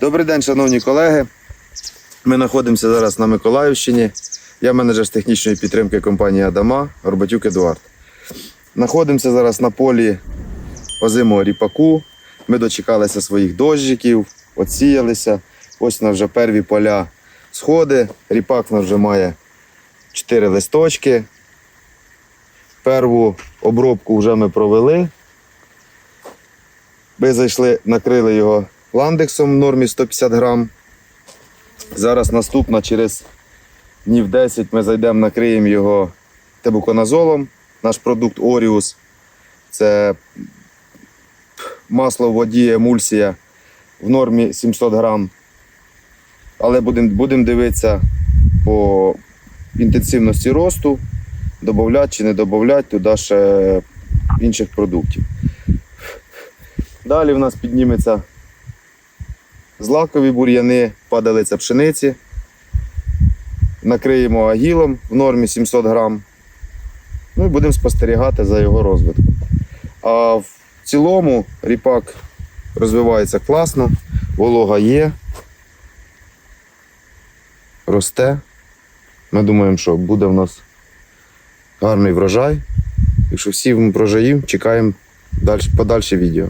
Добрий день, шановні колеги. Ми знаходимося зараз на Миколаївщині. Я менеджер з технічної підтримки компанії Адама Горбатюк Едуард. Знаходимося зараз на полі озимого ріпаку. Ми дочекалися своїх дощиків, оціялися. Ось на вже перві поля сходи. Ріпак у нас вже має 4 листочки. Перву обробку вже ми провели. Ми зайшли, накрили його ландексом в нормі 150 грам. Зараз наступна через днів 10 ми зайдемо, накриємо його тебуконазолом. Наш продукт Оріус. Це масло в воді, емульсія в нормі 700 грам. Але будемо будем дивитися по інтенсивності росту, додати чи не додати туди ще інших продуктів. Далі в нас підніметься злакові бур'яни, падалиця пшениці. Накриємо агілом в нормі 700 грам. Ну і будемо спостерігати за його розвитком. А в цілому ріпак розвивається класно, волога є, росте. Ми думаємо, що буде в нас гарний врожай. Якщо всі врожаїв, чекаємо подальше відео.